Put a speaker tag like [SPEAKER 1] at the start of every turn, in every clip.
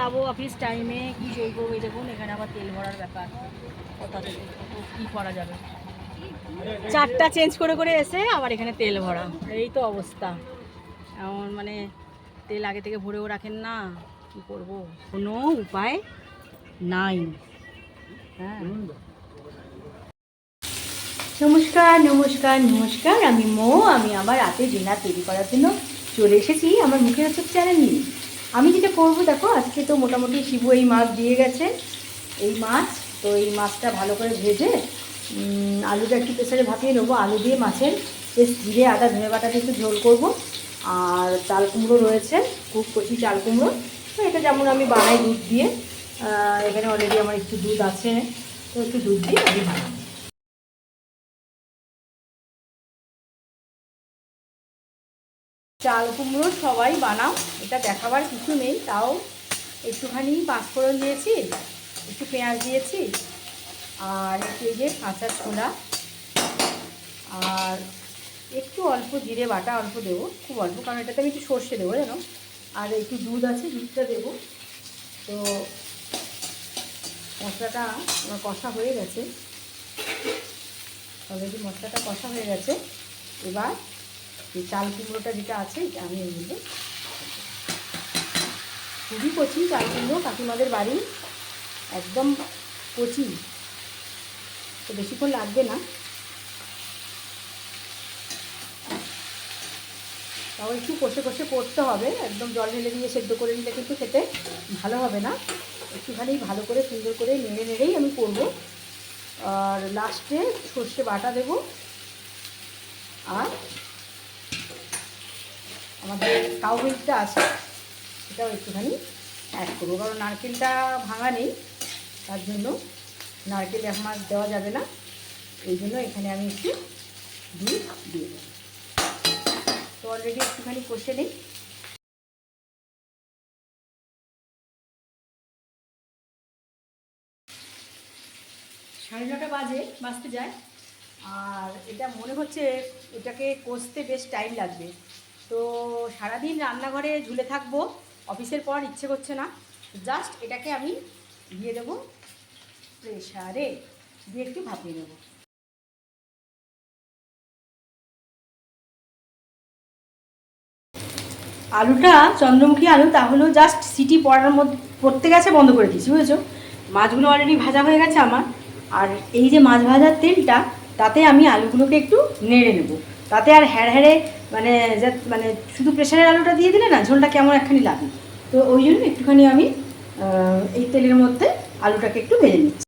[SPEAKER 1] যাব অফিস টাইমে কি সই করব দেখুন, এখানে আবার তেল ভরার ব্যাপার। কোথা কী করা যাবে? চারটা চেঞ্জ করে করে এসে আবার এখানে তেল ভরা। এই তো অবস্থা। এমন মানে তেল আগে থেকে ভরেও রাখেন না, কি করব? কোনো উপায় নাই। হ্যাঁ। নমস্কার নমস্কার নমস্কার। আমি মো, আমি আমার রাতে ডিনার তৈরি করার জন্য চলে এসেছি আমার মুখের চ্যানেল নিয়ে। আমি যেটা করব দেখো, আজকে তো মোটামুটি শিবু এই মাছ দিয়ে গেছে, এই মাছ। তো এই মাছটা ভালো করে ভেজে আলুটা একটু প্রেসারে ভাপিয়ে নেব। আলু দিয়ে মাছের বেশ জিরে, আদা, ধনে বাটা দিয়ে একটু ঝোল করব। আর চাল কুমড়ো রয়েছে, খুব কচি চাল কুমড়ো। তো এটা যেমন আমি বানাই দুধ দিয়ে এখানে অলরেডি আমার একটু দুধ আছে। তো একটু দুধ দিয়ে আমি চাল কুমড়ো সবাই বানাও। এটা দেখাবার কিছু নেই, তাও একটুখানি পাঁচফোড়ন দিয়েছি, একটু পেঁয়াজ দিয়েছি, আর একটু এই যে কাঁচা ছোলা, আর একটু অল্প জিরে বাটা অল্প দেবো, খুব অল্প, কারণ এটাতে আমি একটু সর্ষে দেবো, জানো? আর একটু দুধ আছে, দুধটা দেবো। তো মশলাটা আমার কষা হয়ে গেছে। তবে অলরেডি মশলাটা কষা হয়ে গেছে। এবার চাল কুমড়োটা যেটা আছে আমি এর মধ্যে খুবই কচি চাল কুমড়ো কাকিমাদের বাড়ি একদম কচি। তো বেশিক্ষণ লাগবে না। তাও একটু কষে কষে করতে হবে, একদম জল ঢেলে দিয়ে সেদ্ধ করে নিলে কিন্তু খেতে ভালো হবে না। একটুখানি ভালো করে সুন্দর করে নেড়ে নেড়েই আমি করব। আর লাস্টে সর্ষে বাটা দেব। আর আমাদের কাউ মিল্কটা আছে। সেটাও একটুখানি অ্যাড করব। কারণ নারকেলটা ভাঙা নেই, তার জন্য নারকেল এখন আর দেওয়া যাবে না। এই জন্য এখানে আমি একটু দুধ দিয়ে দেবো। তো অলরেডি একটুখানি কষে নিই। সাড়ে নটা বাজে, বাজতে যায়। আর এটা মনে হচ্ছে এটাকে কষতে বেশ টাইম লাগবে। তো সারাদিন রান্নাঘরে ঝুলে থাকব। অফিসের পর ইচ্ছে করছে না, জাস্ট এটাকে আমি দিয়ে দেবো প্রেশারে দিয়ে একটু ভাপিয়ে নেব। আলুটা চন্দ্রমুখী আলু, তাহলেও জাস্ট সিটি পড়ার মধ্যে, পড়তে গেছে বন্ধ করে দিয়েছি, বুঝেছ? মাছগুলো অলরেডি ভাজা হয়ে গেছে আমার, আর এই যে মাছ ভাজার তেলটা, তাতে আমি আলুগুলোকে একটু নেড়ে নেব। তাতে আর হ্যাড় হ্যাড়ে মানে যা- মানে শুধু প্রেশারের আলুটা দিয়ে দিলে না, ঝোলটা কেমন একখানি লাগে। তো ওই জন্য একটুখানি আমি এই তেলের মধ্যে আলুটাকে একটু ভেজে নিচ্ছি।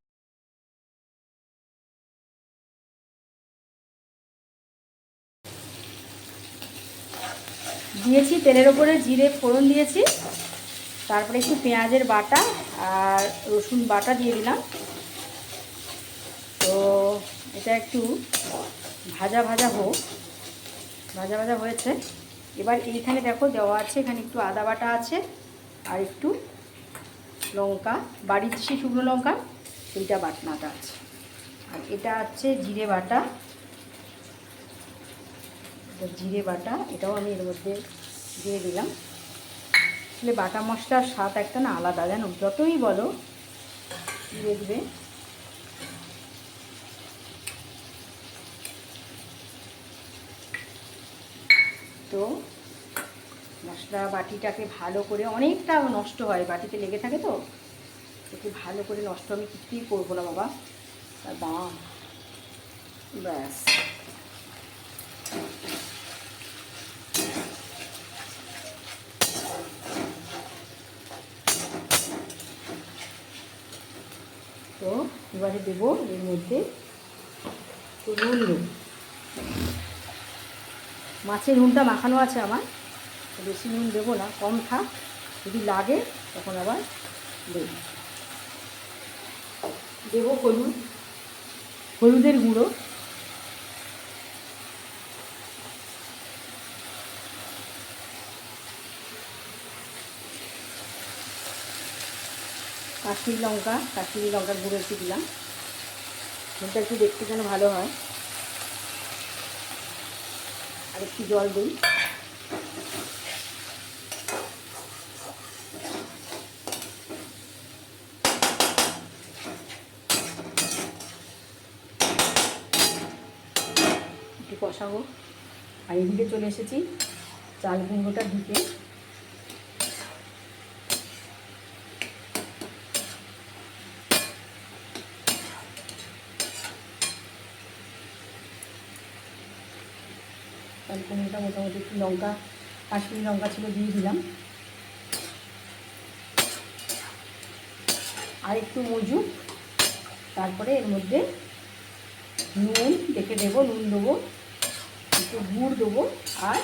[SPEAKER 1] দিয়েছি তেলের ওপরে জিরে ফোড়ন দিয়েছি, তারপরে একটু পেঁয়াজের বাটা আর রসুন বাটা দিয়ে দিলাম। তো এটা একটু ভাজা ভাজা হোক। ভাজা ভাজা হয়েছে। এবার এইখানে দেখো দেওয়া আছে, এখানে একটু আদা বাটা আছে আর একটু লঙ্কা, বাড়ির যে শুকনো লঙ্কা, সেইটা বাটনাটা আছে। আর এটা আছে জিরে বাটা। জিরে বাটা, এটাও আমি এর মধ্যে দিয়ে দিলাম। আসলে বাটা মশলার স্বাদ একটা না আলাদা, জানো? যতই বলো দেখবে তো মশলা বাটিটাকে ভালো করে অনেকটা নষ্ট হয়, বাটিতে লেগে থাকে তো। একটু ভালো করে নষ্ট আমি কিছুই করব না বাবা। দাম ব্যাস। তো এবারে দেবো এর মধ্যে নুন দেবো মাছের নুনটা মাখানো আছে আমার। বেশি নুন দেবো না, কম থাক। যদি লাগে, তখন আবার দেব। দেবো হলুদ, হলুদের গুঁড়ো। কাশ্মীর লঙ্কা, কাশ্মীরি লঙ্কার গুঁড়ো একটু দিলাম। ঝোলটা একটু দেখতে যেন ভালো হয়। আর একটু জল দিই। একটু কষাবো। আর এদিকে চলে এসেছি চাল গুঁড়োটা ঢুকে। চাল কুমড়োটা মোটামুটি একটু লঙ্কা, কাশ্মীরি লঙ্কা ছিল দিয়ে দিলাম। আর একটু মজু, তারপরে এর মধ্যে নুন দেখে দেবো, নুন দেবো, একটু গুড় দেবো আর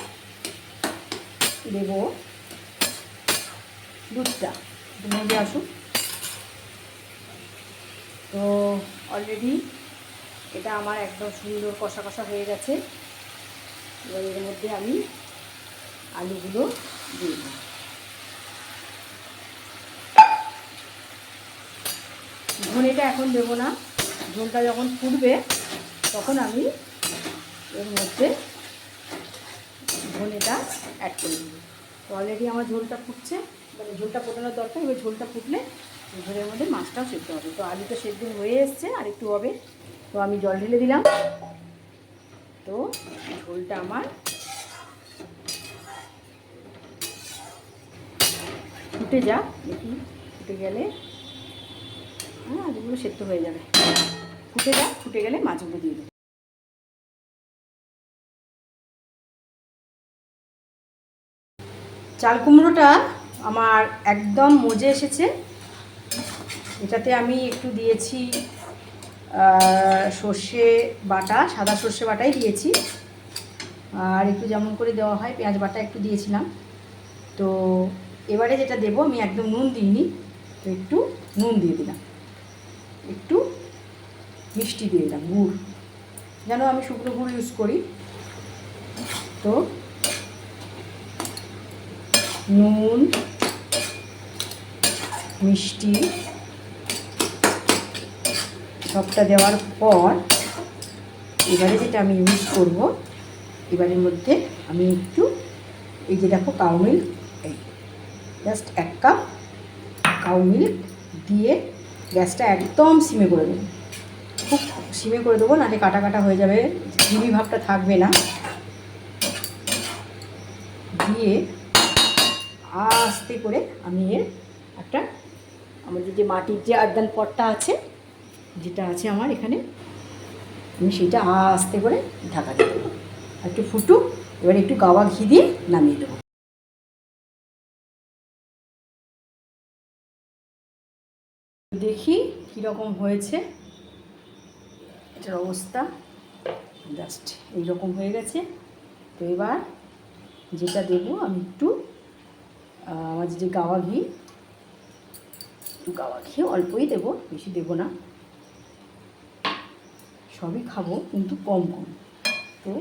[SPEAKER 1] দেবো দুধটা। মজে আসুক। তো অলরেডি এটা আমার একদম সুন্দর কষা কষা হয়ে গেছে। এবার এর মধ্যে আমি আলুগুলো দিয়ে দিই ধনেটা এখন দেবো না। ঝোলটা যখন ফুটবে, তখন আমি এর মধ্যে ধনেটা অ্যাড করে দেবো। তো অলরেডি আমার ঝোলটা ফুটছে মানে ঝোলটা ফোটানোর দরকার, এবার ঝোলটা ফুটলে ঝোলের মধ্যে মাছটাও সেদ্ধ হবে। তো আলুটা সেদ্ধ হয়ে এসছে আর একটু হবে। তো আমি জল ঢেলে দিলাম। তো ঝোলটা আমার ফুটে যা দেখি ফুটে গেলে হ্যাঁ আলুগুলো সেদ্ধ হয়ে যাবে। ফুটে যা ফুটে গেলে মাছগুলো দিয়ে দেবো। চাল কুমড়োটা আমার একদম মজে এসেছে। এটাতে আমি একটু দিয়েছি সর্ষে বাটা, সাদা সর্ষে বাটাই দিয়েছি। আর একটু যেমন করে দেওয়া হয়, পেঁয়াজ বাটা একটু দিয়েছিলাম। তো এবারে যেটা দেবো, আমি একদম নুন দিইনি, তো একটু নুন দিয়ে দিলাম। একটু মিষ্টি দিয়ে দিলাম, গুড়। যেন আমি শুকনো গুড় ইউজ করি। তো নুন, মিষ্টি সবটা দেওয়ার পর এবারে যেটা আমি ইউজ করব, এবারের মধ্যে আমি একটু এই যে দেখো কাউ মিল্ক এই জাস্ট এক কাপ কাউ মিল্ক দিয়ে গ্যাসটা একদম সিমে করে দেবো। খুব সিমে করে দেবো, নাহলে কাটা কাটা হয়ে যাবে ঝিমি ভাবটা থাকবে না। দিয়ে আস্তে করে আমি এর একটা আমাদের যে মাটির যে আর্দান পটটা আছে যেটা আছে আমার এখানে, আমি সেটা আস্তে করে ঢাকা দিয়ে দেবো। একটু ফুটুক এবার একটু গাওয়া ঘি দিয়ে নামিয়ে দেবো। দেখি কীরকম হয়েছে। এটার অবস্থা জাস্ট এইরকম হয়ে গেছে। তো এবার যেটা দেবো, আমি একটু আমার যে গাওয়া ঘি, একটু গাওয়া ঘি অল্পই দেবো, বেশি দেবো না। সবই খাব, কিন্তু কম কম। তো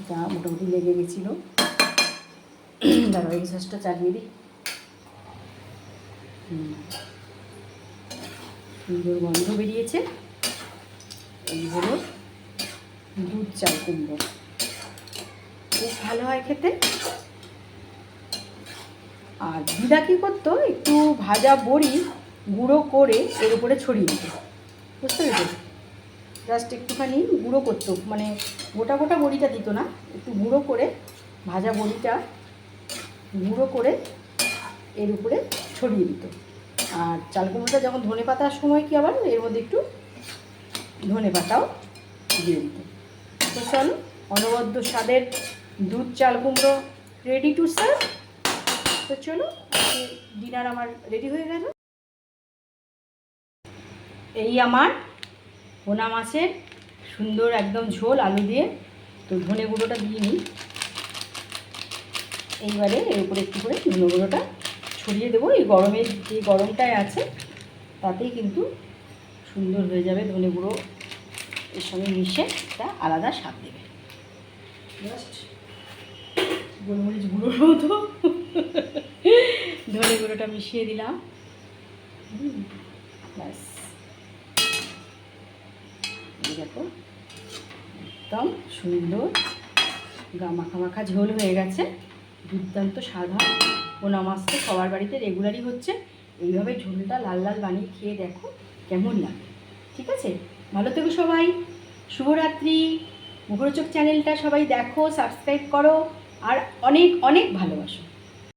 [SPEAKER 1] এটা মোটামুটি লেগে গেছিল। দাঁড়াও এই সসটা চালিয়ে দিই সুন্দর গন্ধ বেরিয়েছে। এই হলো দুধ চাল কুমড়ো। খুব ভালো হয় খেতে। আর দিদা কী করতো? একটু ভাজা বড়ি গুঁড়ো করে এর উপরে ছড়িয়ে দিত। বুঝতে পেরেছ। জাস্ট একটুখানি গুঁড়ো করতো মানে গোটা গোটা বড়িটা দিত না, একটু গুঁড়ো করে ভাজা বড়িটা গুঁড়ো করে এর উপরে ছড়িয়ে দিত। আর চাল কুমড়োটা যখন ধনে পাতার সময় কি আবার, এর মধ্যে একটু ধনে পাতাও দিয়ে দিত। তো চলো, অনবদ্য স্বাদের দুধ চাল কুমড়ো রেডি টু সার্ভ তো চলো ডিনার আমার রেডি হয়ে গেল। এই আমার পোনা মাছের সুন্দর একদম ঝোল আলু দিয়ে। তো ধনে গুঁড়োটা দিয়ে নিই। এইবারে এর উপরে একটু করে ধনে গুঁড়োটা ছড়িয়ে দেবো। এই গরমের যে গরমটায় আছে, তাতেই কিন্তু সুন্দর হয়ে যাবে ধনে গুঁড়ো। এর সঙ্গে মিশে একটা আলাদা স্বাদ দেবে। জাস্ট গোলমরিচ গুঁড়োর মতো। ধনে গুঁড়োটা মিশিয়ে দিলাম। ব্যাস। দেখো। একদম সুন্দর। গা মাখা মাখা ঝোল হয়ে গেছে। দুর্দান্ত হয়। পোনা মাছ তো সবার বাড়িতে রেগুলারই হচ্ছে। এইভাবে ঝোলটা লাল লাল বানিয়ে খেয়ে দেখো কেমন লাগে। ঠিক আছে? ভালো থেকো সবাই। শুভরাত্রি। মুখরোচক চ্যানেলটা সবাই দেখো, সাবস্ক্রাইব করো। আর অনেক অনেক ভালোবাসো।